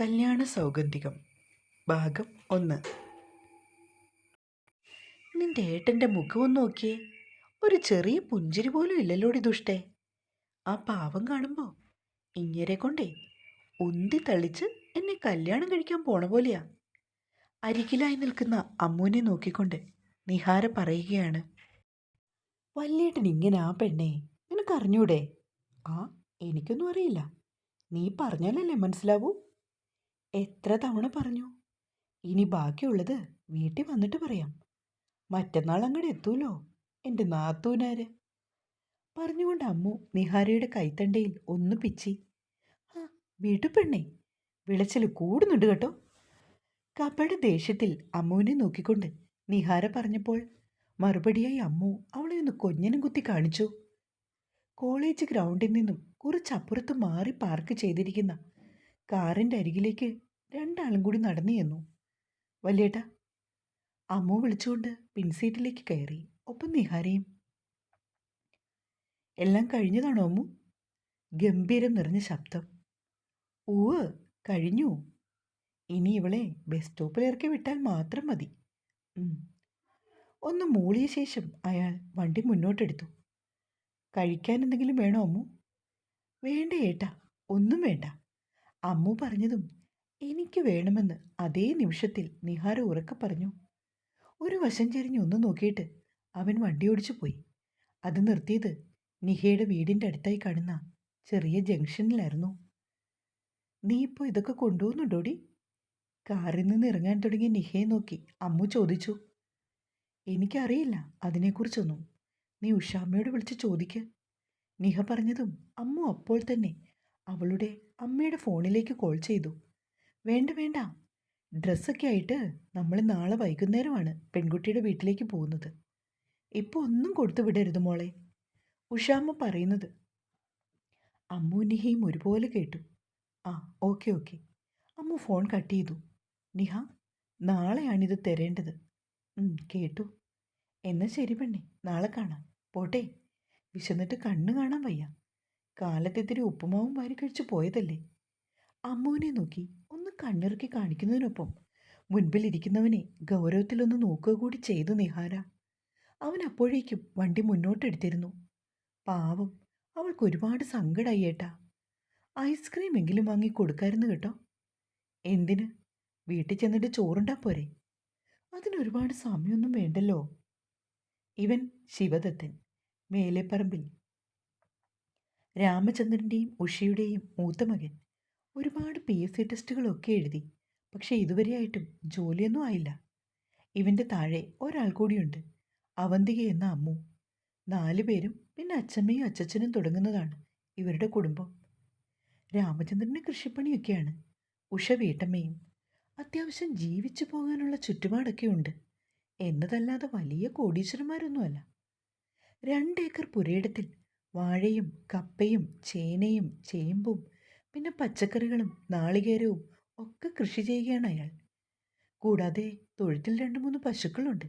കല്യാണ സൗഗന്ധികം ഭാഗം ഒന്ന്. നിന്റെ ഏട്ടന്റെ മുഖമൊന്ന് നോക്കിയേ. ഒരു ചെറിയ പുഞ്ചിരി പോലും ഇല്ലല്ലോടി ദുഷ്ടേ. ആ പാവം കാണുമ്പോൾ ഇങ്ങരെ കൊണ്ടേ ഉന്തി തളിച്ച് എന്നെ കല്യാണം കഴിക്കാൻ പോണ പോലെയാ. അരികിലായി നിൽക്കുന്ന അമ്മൂനെ നോക്കിക്കൊണ്ട് നിഹാര പറയുകയാണ്. വല്യേട്ടൻ ഇങ്ങനെ ആ പെണ്ണെ നിനക്കറിഞ്ഞൂടെ? ആ എനിക്കൊന്നും അറിയില്ല. നീ പറഞ്ഞാലല്ലേ മനസ്സിലാവൂ? എത്ര തവണ പറഞ്ഞു? ഇനി ബാക്കിയുള്ളത് വീട്ടിൽ വന്നിട്ട് പറയാം. മറ്റന്നാൾ അങ്ങോട്ട് എത്തൂലോ? എന്റെ നാത്തൂനാര്? പറഞ്ഞുകൊണ്ട് അമ്മു നിഹാരയുടെ കൈത്തണ്ടയിൽ ഒന്ന് പിച്ചി. ആ വീട്ടുപെണ്ണേ വിളച്ചിൽ കൂടുന്നുണ്ട് കേട്ടോ. കപ്പയുടെ ദേഷ്യത്തിൽ അമ്മുവിനെ നോക്കിക്കൊണ്ട് നിഹാര പറഞ്ഞപ്പോൾ മറുപടിയായി അമ്മു അവളെ ഒന്ന് കൊഞ്ഞനും കുത്തി കാണിച്ചു. കോളേജ് ഗ്രൗണ്ടിൽ നിന്നും കുറച്ചപ്പുറത്ത് മാറി പാർക്ക് ചെയ്തിരിക്കുന്ന കാറിന്റെ അരികിലേക്ക് രണ്ടാളും കൂടി നടന്നു ചെന്നു. വല്യേട്ട അമ്മു വിളിച്ചുകൊണ്ട് പിൻസീറ്റിലേക്ക് കയറി. ഒപ്പം നിഹാരയും. എല്ലാം കഴിഞ്ഞതാണോ അമ്മു? ഗംഭീരം നിറഞ്ഞ ശബ്ദം. ഊവ് കഴിഞ്ഞു. ഇനി ഇവളെ ബസ് സ്റ്റോപ്പിൽ ഇറക്കി വിട്ടാൽ മാത്രം മതി. ഒന്ന് മൂളിയ ശേഷം അയാൾ വണ്ടി മുന്നോട്ടെടുത്തു. കഴിക്കാൻ എന്തെങ്കിലും വേണോ അമ്മു? വേണ്ട ഏട്ടാ ഒന്നും വേണ്ട. അമ്മു പറഞ്ഞതും എനിക്ക് വേണമെന്ന് അതേ നിമിഷത്തിൽ നിഹാര ഉറക്കെ പറഞ്ഞു. ഒരു വശം ചെരിഞ്ഞ് ഒന്ന് നോക്കിയിട്ട് അവൻ വണ്ടി ഓടിച്ചു പോയി. അത് നിർത്തിയത് നിഹയുടെ വീടിന്റെ അടുത്തായി കാണുന്ന ചെറിയ ജംഗ്ഷനിലായിരുന്നു. നീ ഇപ്പോൾ ഇതൊക്കെ കൊണ്ടുപോകുന്നുണ്ടോടി? കാറിൽ നിന്ന് ഇറങ്ങാൻ തുടങ്ങിയ നിഹയെ നോക്കി അമ്മു ചോദിച്ചു. എനിക്കറിയില്ല അതിനെക്കുറിച്ചൊന്നും. നീ ഉഷാമ്മയോട് വിളിച്ച് ചോദിക്ക്. നിഹ പറഞ്ഞതും അമ്മു അപ്പോൾ തന്നെ അവളുടെ അമ്മയുടെ ഫോണിലേക്ക് കോൾ ചെയ്തു. വേണ്ട വേണ്ട. ഡ്രസ്സൊക്കെ ആയിട്ട് നമ്മൾ നാളെ വൈകുന്നേരമാണ് പെൺകുട്ടിയുടെ വീട്ടിലേക്ക് പോകുന്നത്. ഇപ്പോൾ ഒന്നും കൊടുത്തു വിടരുത് മോളെ. ഉഷാമ്മ പറയുന്നത്. അമ്മു നിഹയും ഒരുപോലെ കേട്ടു. ആ okay okay. Ammu phone cut ചെയ്തു. നിഹ നാളെയാണിത് തരേണ്ടത്. കേട്ടു. എന്നാൽ ശരി പെണ്ണെ നാളെ കാണാം. പോട്ടെ. വിശന്നിട്ട് കണ്ണ് കാണാൻ വയ്യ. കാലത്തെത്തിരി ഉപ്പുമാവും വാരി കഴിച്ച് പോയതല്ലേ. അമ്മുവിനെ നോക്കി ഒന്ന് കണ്ണിറുക്കി കാണിക്കുന്നതിനൊപ്പം മുൻപിലിരിക്കുന്നവനെ ഗൗരവത്തിലൊന്ന് നോക്കുക കൂടി ചെയ്തു നിഹാര. അവൻ അപ്പോഴേക്കും വണ്ടി മുന്നോട്ടെടുത്തിരുന്നു. പാവം അവൾക്ക് ഒരുപാട് സങ്കടമായി ഏട്ടാ. ഐസ്ക്രീം എങ്കിലും വാങ്ങി കൊടുക്കായിരുന്നു കേട്ടോ. എന്തിന്? വീട്ടിൽ ചെന്നിട്ട് ചോറുണ്ടാ പോരെ? അതിനൊരുപാട് സമയമൊന്നും വേണ്ടല്ലോ. ഇവൻ ശിവദത്തൻ മേലെപ്പറമ്പിൽ. രാമചന്ദ്രന്റെയും ഉഷയുടെയും മൂത്ത മകൻ. ഒരുപാട് പി എസ് സി ടെസ്റ്റുകളൊക്കെ എഴുതി. പക്ഷേ ഇതുവരെയായിട്ടും ജോലിയൊന്നും ആയില്ല. ഇവന്റെ താഴെ ഒരാൾ കൂടിയുണ്ട്. അവന്തിക എന്ന അമ്മു. നാലു പേരും പിന്നെ അച്ഛമ്മയും അച്ഛച്ചനും തുടങ്ങുന്നതാണ് ഇവരുടെ കുടുംബം. രാമചന്ദ്രന് കൃഷിപ്പണിയൊക്കെയാണ്. ഉഷ വീട്ടമ്മയും. അത്യാവശ്യം ജീവിച്ചു പോകാനുള്ള ചുറ്റുപാടൊക്കെ ഉണ്ട്. എന്നതല്ലാതെ വലിയ കോടീശ്വരന്മാരൊന്നുമല്ല. രണ്ടേക്കർ പുരയിടത്തിൽ വാഴയും കപ്പയും ചേനയും ചേമ്പും പിന്നെ പച്ചക്കറികളും നാളികേരവും ഒക്കെ കൃഷി ചെയ്യുകയാണ് അയാൾ. കൂടാതെ തൊഴുത്തിൽ രണ്ട് മൂന്ന് പശുക്കളുണ്ട്.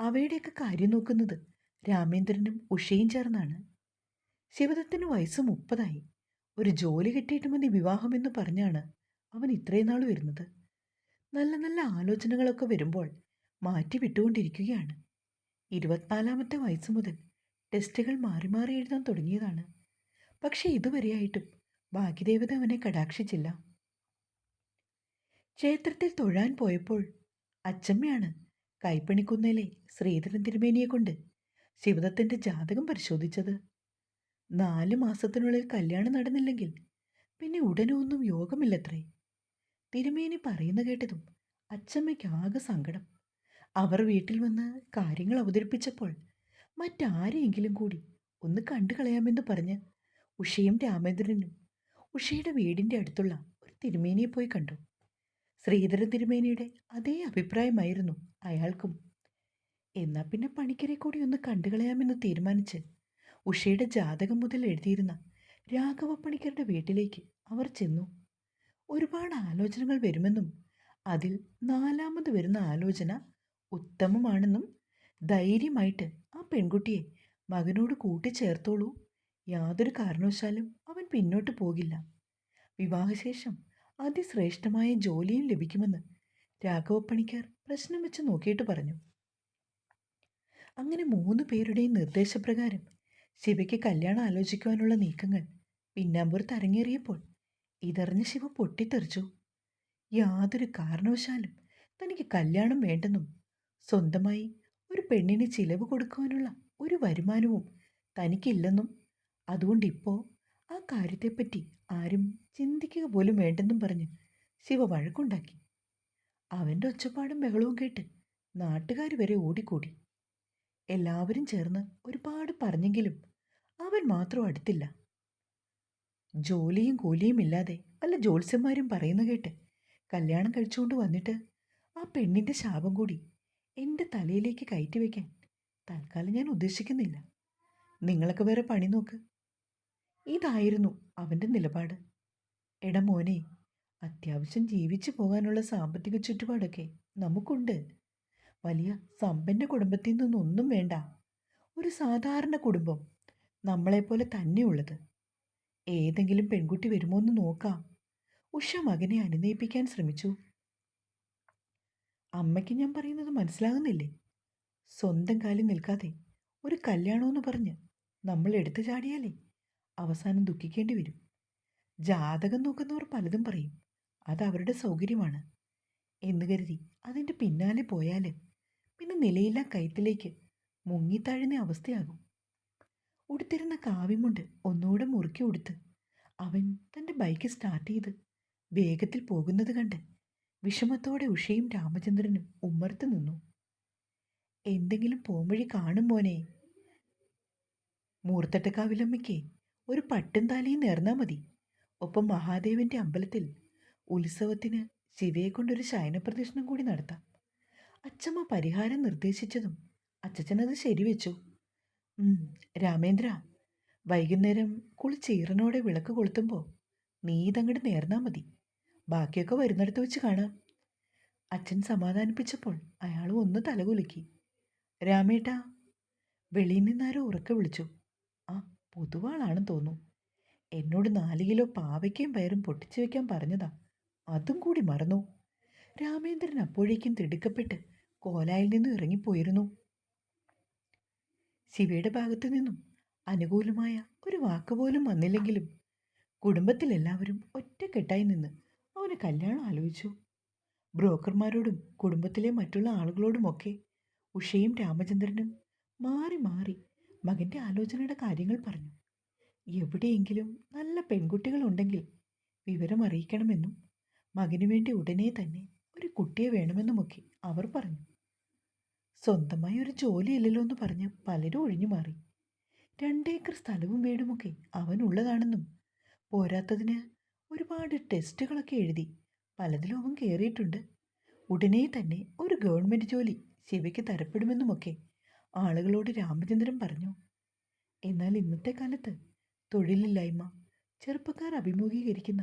അവയുടെയൊക്കെ കാര്യം നോക്കുന്നത് രാമേന്ദ്രനും ഉഷയും ചേർന്നാണ്. ശിവദത്തിന് വയസ്സ് മുപ്പതായി. ഒരു ജോലി കിട്ടിയിട്ട് മതി വിവാഹമെന്ന് പറഞ്ഞാണ് അവൻ ഇത്രയും നാൾ വരുന്നത്. നല്ല നല്ല ആലോചനകളൊക്കെ വരുമ്പോൾ മാറ്റി വിട്ടുകൊണ്ടിരിക്കുകയാണ്. ഇരുപത്തിനാലാമത്തെ വയസ്സ് മുതൽ ടെസ്റ്റുകൾ മാറി മാറി എഴുതാൻ തുടങ്ങിയതാണ്. പക്ഷേ ഇതുവരെയായിട്ടും ഭാഗ്യദേവത അവനെ കടാക്ഷിച്ചില്ല. ക്ഷേത്രത്തിൽ തൊഴാൻ പോയപ്പോൾ അച്ചമ്മയാണ് കൈപ്പണിക്കുന്നേലെ ശ്രീധരൻ തിരുമേനിയെ കൊണ്ട് ശിവദത്തിന്റെ ജാതകം പരിശോധിച്ചത്. നാല് മാസത്തിനുള്ളിൽ കല്യാണം നടന്നില്ലെങ്കിൽ പിന്നെ ഉടനെ ഒന്നും യോഗമില്ലത്രേ. തിരുമേനി പറയുന്ന കേട്ടതും അച്ചമ്മയ്ക്ക് ആകെ സങ്കടം. അവർ വീട്ടിൽ വന്ന് കാര്യങ്ങൾ അവതരിപ്പിച്ചപ്പോൾ മറ്റാരെയെങ്കിലും കൂടി ഒന്ന് കണ്ടു കളയാമെന്ന് പറഞ്ഞ് ഉഷയും രാമേന്ദ്രനും ഉഷയുടെ വീടിന്റെ അടുത്തുള്ള ഒരു തിരുമേനിയെ പോയി കണ്ടു. ശ്രീധരൻ തിരുമേനിയുടെ അതേ അഭിപ്രായമായിരുന്നു അയാൾക്കും. എന്നാൽ പിന്നെ പണിക്കരെ കൂടി ഒന്ന് കണ്ടുകളയാമെന്ന് തീരുമാനിച്ച് ഉഷയുടെ ജാതകം മുതൽ എഴുതിയിരുന്ന രാഘവ പണിക്കരുടെ വീട്ടിലേക്ക് അവർ ചെന്നു. ഒരുപാട് ആലോചനകൾ വരുമെന്നും അതിൽ നാലാമത് വരുന്ന ആലോചന ഉത്തമമാണെന്നും ധൈര്യമായിട്ട് ആ പെൺകുട്ടിയെ മകനോട് കൂട്ടിച്ചേർത്തോളൂ യാതൊരു കാരണവശാലും അവൻ പിന്നോട്ട് പോകില്ല. വിവാഹശേഷം അതിശ്രേഷ്ഠമായ ജോലിയും ലഭിക്കുമെന്ന് രാഘവ പണിക്കർ പ്രശ്നം വെച്ച് നോക്കിയിട്ട് പറഞ്ഞു. അങ്ങനെ മൂന്ന് പേരുടെയും നിർദ്ദേശപ്രകാരം ശിവയ്ക്ക് കല്യാണം ആലോചിക്കുവാനുള്ള നീക്കങ്ങൾ പിന്നാമ്പുറത്ത് അരങ്ങേറിയപ്പോൾ ഇതറിഞ്ഞ ശിവ പൊട്ടിത്തെറിച്ചു. യാതൊരു കാരണവശാലും തനിക്ക് കല്യാണം വേണ്ടെന്നും സ്വന്തമായി ഒരു പെണ്ണിന് ചിലവ് കൊടുക്കുവാനുള്ള ഒരു വരുമാനവും തനിക്കില്ലെന്നും അതുകൊണ്ട് ഇപ്പോൾ ആ കാര്യത്തെപ്പറ്റി ആരും ചിന്തിക്കുക പോലും വേണ്ടെന്നും പറഞ്ഞ് ശിവ വഴക്കുണ്ടാക്കി. അവന്റെ ഒച്ചപ്പാടും ബഹളവും കേട്ട് നാട്ടുകാർ വരെ ഓടിക്കൂടി. എല്ലാവരും ചേർന്ന് ഒരുപാട് പറഞ്ഞെങ്കിലും അവൻ മാത്രം അടുത്തില്ല. ജോലിയും കൂലിയും ഇല്ലാതെ വല്ല ജോത്സ്യന്മാരും പറയുന്ന കേട്ട് കല്യാണം കഴിച്ചുകൊണ്ട് വന്നിട്ട് ആ പെണ്ണിന്റെ ശാപം കൂടി എന്റെ തലയിലേക്ക് കയറ്റി വയ്ക്കാൻ തൽക്കാലം ഞാൻ ഉദ്ദേശിക്കുന്നില്ല. നിങ്ങളൊക്കെ വേറെ പണി നോക്ക്. ഇതായിരുന്നു അവന്റെ നിലപാട്. എടാ മോനെ അത്യാവശ്യം ജീവിച്ചു പോകാനുള്ള സാമ്പത്തിക ചുറ്റുപാടൊക്കെ നമുക്കുണ്ട്. വലിയ സമ്പന്ന കുടുംബത്തിൽ നിന്നൊന്നും വേണ്ട. ഒരു സാധാരണ കുടുംബം നമ്മളെപ്പോലെ തന്നെയുള്ളത്. ഏതെങ്കിലും പെൺകുട്ടി വരുമോ എന്ന് നോക്കാം. ഉഷ മകനെ അനുനയിപ്പിക്കാൻ ശ്രമിച്ചു. അമ്മയ്ക്ക് ഞാൻ പറയുന്നത് മനസ്സിലാകുന്നില്ലേ? സ്വന്തം കാലിൽ നിൽക്കാതെ ഒരു കല്യാണമെന്ന് പറഞ്ഞ് നമ്മൾ എടുത്തു ചാടിയാലേ? അവസാനം ദുഃഖിക്കേണ്ടി വരും. ജാതകം നോക്കുന്നവർ പലതും പറയും. അത് അവരുടെ സൗകര്യമാണ്. എന്ന് കരുതി അതിന്റെ പിന്നാലെ പോയാൽ പിന്നെ നിലയില്ലാ കയത്തിലേക്ക് മുങ്ങിത്താഴുന്ന അവസ്ഥയാകും. ഉടുത്തിരുന്ന കാവ്യമുണ്ട് ഒന്നുകൂടെ മുറുക്കി ഉടുത്ത് അവൻ തന്റെ ബൈക്ക് സ്റ്റാർട്ട് ചെയ്ത് വേഗത്തിൽ പോകുന്നത് കണ്ട് വിഷമത്തോടെ ഉഷയും രാമചന്ദ്രനും ഉമ്മർത്ത് നിന്നു. എന്തെങ്കിലും പോംവഴി കാണും മോനെ. മൂർത്തട്ടക്കാവിലമ്മയ്ക്ക് ഒരു പട്ടും താലിയും നേർന്നാൽ മതി. ഒപ്പം മഹാദേവന്റെ അമ്പലത്തിൽ ഉത്സവത്തിന് ശിവയെ കൊണ്ടൊരു ശയനപ്രദക്ഷിണം കൂടി നടത്താം. അച്ഛമ്മ പരിഹാരം നിർദ്ദേശിച്ചതും അച്ചച്ചനത് ശരിവെച്ചു. രാമേന്ദ്ര വൈകുന്നേരം കുളിച്ചീറനോടെ വിളക്ക് കൊളുത്തുമ്പോൾ നീ ഇതങ്ങോട്ട് നേർന്നാൽ മതി. ബാക്കിയൊക്കെ വരുന്നിടത്ത് വെച്ച് കാണാം. അച്ഛൻ സമാധാനിപ്പിച്ചപ്പോൾ അയാൾ ഒന്ന് തലകുലുക്കി. രാമേട്ടാ വെളിയിൽ നിന്നാരോ ഉറക്കെ വിളിച്ചു. പൊതുവാളാണെന്ന് തോന്നുന്നു. എന്നോട് നാല് കിലോ പാവയ്ക്കയും പയറും പൊട്ടിച്ചു വെക്കാൻ പറഞ്ഞതാ. അതും കൂടി മറന്നു. രാമേന്ദ്രൻ അപ്പോഴേക്കും തിടുക്കപ്പെട്ട് കോലായിൽ നിന്നും ഇറങ്ങിപ്പോയിരുന്നു. ശിവയുടെ ഭാഗത്തു നിന്നും അനുകൂലമായ ഒരു വാക്കുപോലും വന്നില്ലെങ്കിലും കുടുംബത്തിലെല്ലാവരും ഒറ്റക്കെട്ടായി നിന്ന് അവന് കല്യാണം ആലോചിച്ചു. ബ്രോക്കർമാരോടും കുടുംബത്തിലെ മറ്റുള്ള ആളുകളോടുമൊക്കെ ഉഷയും രാമചന്ദ്രനും മാറി മാറി മകന്റെ ആലോചനയുടെ കാര്യങ്ങൾ പറഞ്ഞു. എവിടെയെങ്കിലും നല്ല പെൺകുട്ടികൾ ഉണ്ടെങ്കിൽ വിവരം അറിയിക്കണമെന്നും മകനു വേണ്ടി ഉടനെ തന്നെ ഒരു കുട്ടിയെ വേണമെന്നുമൊക്കെ അവർ പറഞ്ഞു. സ്വന്തമായി ഒരു ജോലിയില്ലല്ലോ എന്ന് പറഞ്ഞ് പലരും ഒഴിഞ്ഞു മാറി. രണ്ടേക്കർ സ്ഥലവും വീടുമൊക്കെ അവനുള്ളതാണെന്നും പോരാത്തതിന് ഒരുപാട് ടെസ്റ്റുകളൊക്കെ എഴുതി പലതിലും അവൻ കയറിയിട്ടുണ്ട് ഉടനെ തന്നെ ഒരു ഗവൺമെന്റ് ജോലി ശിവയ്ക്ക് തരപ്പെടുമെന്നുമൊക്കെ ആളുകളോട് രാമചന്ദ്രൻ പറഞ്ഞു എന്നാൽ ഇന്നത്തെ കാലത്ത് തൊഴിലില്ലായ്മ ചെറുപ്പക്കാർ അഭിമുഖീകരിക്കുന്ന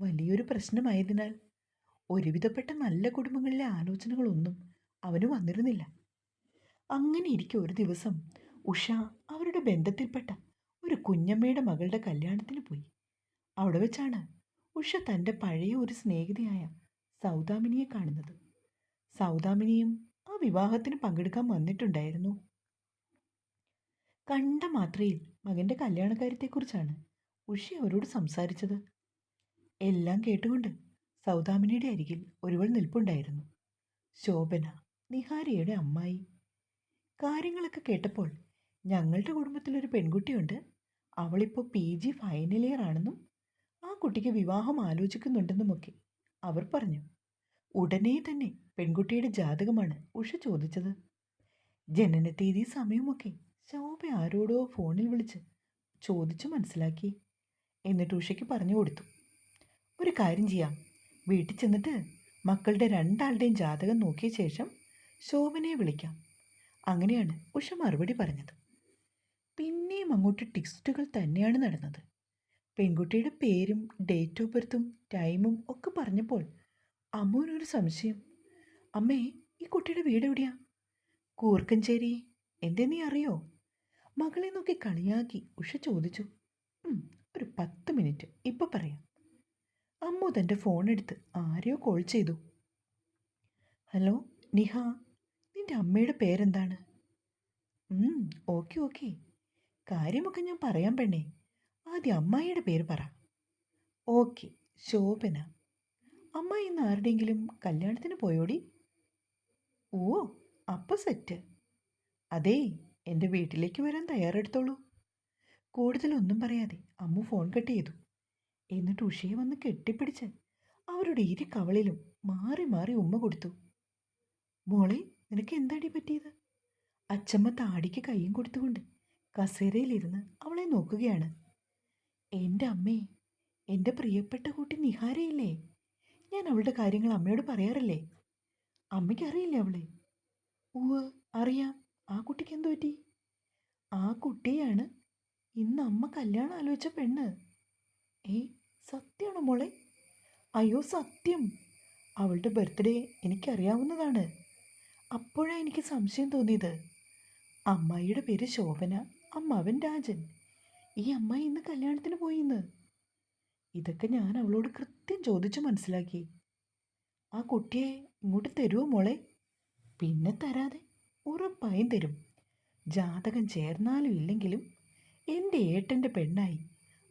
വലിയൊരു പ്രശ്നമായതിനാൽ ഒരുവിധപ്പെട്ട നല്ല കുടുംബങ്ങളിലെ ആലോചനകളൊന്നും അവന് വന്നിരുന്നില്ല. അങ്ങനെ ഇരിക്കെ ഒരു ദിവസം ഉഷ അവരുടെ ബന്ധത്തിൽപ്പെട്ട ഒരു കുഞ്ഞമ്മയുടെ മകളുടെ കല്യാണത്തിന് പോയി. അവിടെ വെച്ചാണ് ഉഷ തന്റെ പഴയ ഒരു സ്നേഹിതയായ സൗദാമിനിയെ കാണുന്നത്. സൗദാമിനിയും ആ വിവാഹത്തിന് പങ്കെടുക്കാൻ വന്നിട്ടുണ്ടായിരുന്നു. കണ്ട മാത്രയിൽ മകന്റെ കല്യാണകാര്യത്തെക്കുറിച്ചാണ് ഉഷി അവരോട് സംസാരിച്ചത്. എല്ലാം കേട്ടുകൊണ്ട് സൗദാമിനിയുടെ അരികിൽ ഒരുവൾ നിൽപ്പുണ്ടായിരുന്നു. ശോഭന നിഹാരിയുടെ അമ്മായി. കാര്യങ്ങളൊക്കെ കേട്ടപ്പോൾ ഞങ്ങളുടെ കുടുംബത്തിലൊരു പെൺകുട്ടിയുണ്ട്. അവളിപ്പോൾ പി ജി ഫൈനൽ ഇയർ ആണെന്നും ആ കുട്ടിക്ക് വിവാഹം ആലോചിക്കുന്നുണ്ടെന്നുമൊക്കെ അവർ പറഞ്ഞു. ഉടനെ തന്നെ പെൺകുട്ടിയുടെ ജാതകമാണ് ഉഷ ചോദിച്ചത്. ജനനത്തീയതി സമയമൊക്കെ. ശോഭ ആരോടോ ഫോണിൽ വിളിച്ച് ചോദിച്ചു മനസ്സിലാക്കി. എന്നിട്ട് ഉഷയ്ക്ക് പറഞ്ഞു കൊടുത്തു. ഒരു കാര്യം ചെയ്യാം. വീട്ടിൽ ചെന്നിട്ട് മക്കളുടെ രണ്ടാളുടെയും ജാതകം നോക്കിയ ശേഷം ശോഭനയെ വിളിക്കാം. അങ്ങനെയാണ് ഉഷ മറുപടി പറഞ്ഞത്. പിന്നെയും അങ്ങോട്ട് ടിക്സ്റ്റുകൾ തന്നെയാണ് നടന്നത്. പെൺകുട്ടിയുടെ പേരും ഡേറ്റ് ഓഫ് ബർത്തും ടൈമും ഒക്കെ പറഞ്ഞപ്പോൾ അമ്മുവിനൊരു സംശയം. അമ്മേ ഈ കുട്ടിയുടെ വീട് എവിടെയാ? കൂർക്കഞ്ചേരി. എന്തേ നീ അറിയോ? മകളെ നോക്കി കളിയാക്കി ഉഷ ചോദിച്ചു. ഒരു പത്ത് മിനിറ്റ് ഇപ്പം പറയാം. അമ്മു തന്റെ ഫോൺ എടുത്ത് ആരെയോ കോൾ ചെയ്തു. ഹലോ നിഹ നിന്റെ അമ്മയുടെ പേരെന്താണ്? Okay okay. കാര്യമൊക്കെ ഞാൻ പറയാൻ പെണ്ണേ ആദ്യം അമ്മായിയുടെ പേര് പറ. ഓക്കെ ശോഭന. അമ്മ ഇന്ന് ആരുടെയെങ്കിലും കല്യാണത്തിന് പോയോടി? ഓ അപ്പോൾ സെറ്റ്. അതേ എന്റെ വീട്ടിലേക്ക് വരാൻ തയ്യാറെടുത്തോളൂ. കൂടുതലൊന്നും പറയാതെ അമ്മു ഫോൺ കട്ട് ചെയ്തു. എന്നിട്ട് ഉഷയെ വന്ന് കെട്ടിപ്പിടിച്ച് അവരുടെ ഇരു കവളിലും മാറി മാറി ഉമ്മ കൊടുത്തു. മോളെ നിനക്ക് എന്താടി പറ്റിയത്? അച്ചമ്മ താടിക്ക് കയ്യും കൊടുത്തുകൊണ്ട് കസേരയിലിരുന്ന് അവളെ നോക്കുകയാണ്. എന്റെ അമ്മേ എന്റെ പ്രിയപ്പെട്ട കുട്ടി നിഹാരയില്ലേ? ഞാൻ അവളുടെ കാര്യങ്ങൾ അമ്മയോട് പറയാറില്ലേ? അമ്മയ്ക്ക് അറിയില്ലേ അവളെ? ഉവ് അറിയാം. ആ കുട്ടിക്ക് എന്തു പറ്റി? ആ കുട്ടിയാണ് ഇന്ന് അമ്മ കല്യാണം ആലോചിച്ച പെണ്ണ്. ഏ സത്യമാണോ മോളെ? അയ്യോ സത്യം. അവളുടെ ബർത്ത്ഡേ എനിക്കറിയാവുന്നതാണ്. അപ്പോഴാണ് എനിക്ക് സംശയം തോന്നിയത്. അമ്മായിയുടെ പേര് ശോഭന അമ്മാവൻ രാജൻ. ഈ അമ്മായി ഇന്ന് കല്യാണത്തിന് പോയിന്ന് ഇതൊക്കെ ഞാൻ അവളോട് കൃത്യം ചോദിച്ചു മനസ്സിലാക്കി. ആ കുട്ടിയെ ഇങ്ങോട്ട് തരുമോ മോളെ? പിന്നെ തരാതെ ഉറപ്പായും തരും. ജാതകം ചേർന്നാലും ഇല്ലെങ്കിലും എന്റെ ഏട്ടന്റെ പെണ്ണായി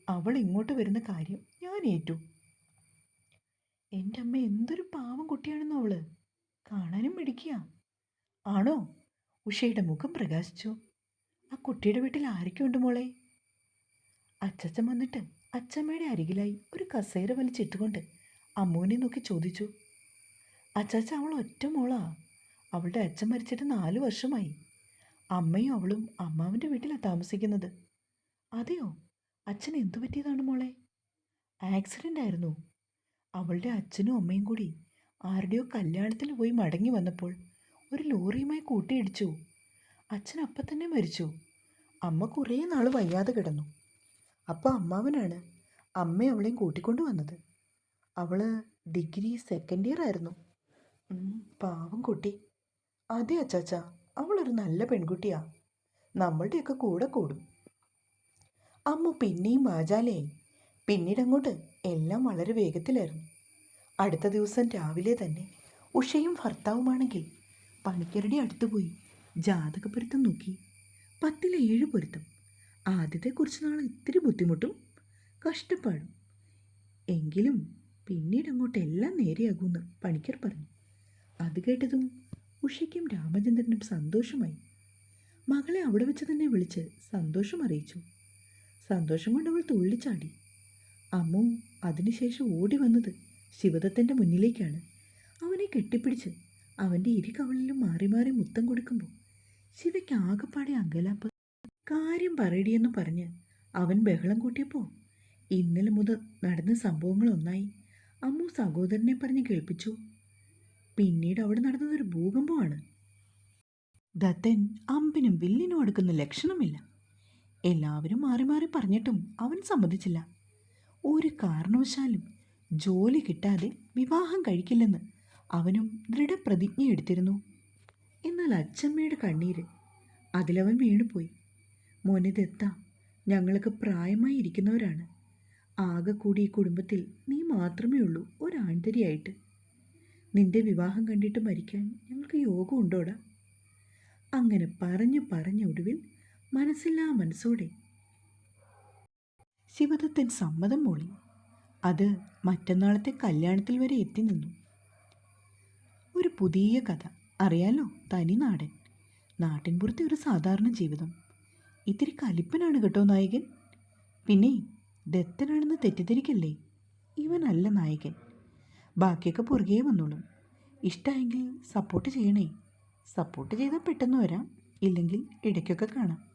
അവൾ ഇങ്ങോട്ട് വരുന്ന കാര്യം ഞാൻ ഏറ്റു. എന്റെ അമ്മ എന്തൊരു പാവം കുട്ടിയാണെന്നോ അവൾ? കാണാനും മിടിക്കുക ആണോ? ഉഷയുടെ മുഖം പ്രകാശിച്ചു. ആ കുട്ടിയുടെ വീട്ടിൽ ആരൊക്കെയുണ്ട് മോളെ? അച്ചച്ചൻ വന്നിട്ട് അച്ചമ്മയുടെ അരികിലായി ഒരു കസേര വലിച്ചിട്ടുകൊണ്ട് അമ്മുവിനെ നോക്കി ചോദിച്ചു. അച്ചാച്ച അവൾ ഒറ്റ മോളാ. അവളുടെ അച്ഛൻ മരിച്ചിട്ട് നാല് വർഷമായി. അമ്മയും അവളും അമ്മാവിന്റെ വീട്ടിലാണ് താമസിക്കുന്നത്. അതെയോ? അച്ഛൻ എന്തു പറ്റിയതാണ് മോളെ? ആക്സിഡന്റ് ആയിരുന്നു. അവളുടെ അച്ഛനും അമ്മയും കൂടി ആരുടെയോ കല്യാണത്തിന് പോയി മടങ്ങി വന്നപ്പോൾ ഒരു ലോറിയുമായി കൂട്ടിയിടിച്ചു. അച്ഛൻ അപ്പം തന്നെ മരിച്ചു. അമ്മ കുറേ നാൾ വയ്യാതെ കിടന്നു. അപ്പോൾ അമ്മാവനാണ് അമ്മ അവളെയും കൂട്ടിക്കൊണ്ടു വന്നത്. അവൾ ഡിഗ്രി സെക്കൻഡ് ഇയർ ആയിരുന്നു. പാവം കുട്ടി. അതെ അച്ചാച്ച അവളൊരു നല്ല പെൺകുട്ടിയാ. നമ്മളുടെയൊക്കെ കൂടെ കൂടും. അമ്മ പിന്നെയും വാചാലയായി. പിന്നീട് അങ്ങോട്ട് എല്ലാം വളരെ വേഗത്തിലായിരുന്നു. അടുത്ത ദിവസം രാവിലെ തന്നെ ഉഷയും ഭർത്താവുമാണെങ്കിൽ പണിക്കരുടെ അടുത്ത് പോയി ജാതക പൊരുത്തം നോക്കി. പത്തിലെ ഏഴ് പൊരുത്തം. ആദ്യത്തെ കുറച്ച് നാൾ ഇത്തിരി ബുദ്ധിമുട്ടും കഷ്ടപ്പാടും. എങ്കിലും പിന്നീട് അങ്ങോട്ട് എല്ലാം നേരെയാകുമെന്ന് പണിക്കർ പറഞ്ഞു. അത് കേട്ടതും ഉഷയ്ക്കും രാമചന്ദ്രനും സന്തോഷമായി. മകളെ അവിടെ വെച്ച് തന്നെ വിളിച്ച് സന്തോഷം അറിയിച്ചു. സന്തോഷം കൊണ്ട് അവൾ തുള്ളിച്ചാടി. അമ്മു അതിനുശേഷം ഓടി വന്നത് ശിവദത്തന്റെ മുന്നിലേക്കാണ്. അവനെ കെട്ടിപ്പിടിച്ച് അവന്റെ ഇരു കവളിലും മാറി മാറി മുത്തം കൊടുക്കുമ്പോൾ ശിവയ്ക്ക് ആകെപ്പാടെ അങ്കലാപ്പ്. കാര്യം പറയടിയെന്ന് പറഞ്ഞ് അവൻ ബഹളം കൂട്ടിയപ്പോൾ ഇന്നലെ മുതൽ നടന്ന സംഭവങ്ങളൊന്നായി അമ്മു സഹോദരനെ പറഞ്ഞ് കേൾപ്പിച്ചു. പിന്നീട് അവിടെ നടന്നതൊരു ഭൂകമ്പമാണ്. ദത്തൻ അമ്പിനും വില്ലിനും അടുക്കുന്ന ലക്ഷണമില്ല. എല്ലാവരും മാറി മാറി പറഞ്ഞിട്ടും അവൻ സമ്മതിച്ചില്ല. ഒരു കാരണവശാലും ജോലി കിട്ടാതെ വിവാഹം കഴിക്കില്ലെന്ന് അവനും ദൃഢപ്രതിജ്ഞ എടുത്തിരുന്നു. എന്നാൽ അച്ചമ്മയുടെ കണ്ണീര് അതിലവൻ വീണുപോയി. മോനെ ഞങ്ങൾക്ക് പ്രായമായി ഇരിക്കുന്നവരാണ്. ആകെ കൂടി ഈ കുടുംബത്തിൽ നീ മാത്രമേ ഉള്ളൂ ഒരാൺതരിയായിട്ട് നിന്റെ വിവാഹം കണ്ടിട്ട് മരിക്കാൻ ഞങ്ങൾക്ക് യോഗം ഉണ്ടോടാ? അങ്ങനെ പറഞ്ഞു പറഞ്ഞ ഒടുവിൽ മനസ്സില്ലാ മനസ്സോടെ ശിവദത്തൻ സമ്മതം മൂളി. അത് മറ്റന്നാളത്തെ കല്യാണത്തിൽ വരെ എത്തി നിന്നു. ഒരു പുതിയ കഥ. അറിയാലോ തനി തനിനാടൻ നാട്ടിൻപുറത്തെ ഒരു സാധാരണ ജീവിതം. ഇത്തിരി കലിപ്പനാണ് കേട്ടോ നായകൻ. പിന്നെ ദത്തനാണെന്ന് തെറ്റിദ്ധരിക്കല്ലേ? ഇവനല്ല നായകൻ. ബാക്കിയൊക്കെ പുറകെ വന്നോളും. ഇഷ്ടമായെങ്കിൽ സപ്പോർട്ട് ചെയ്യണേ. സപ്പോർട്ട് ചെയ്താൽ പെട്ടെന്ന് വരാം. ഇല്ലെങ്കിൽ ഇടയ്ക്കൊക്കെ കാണാം.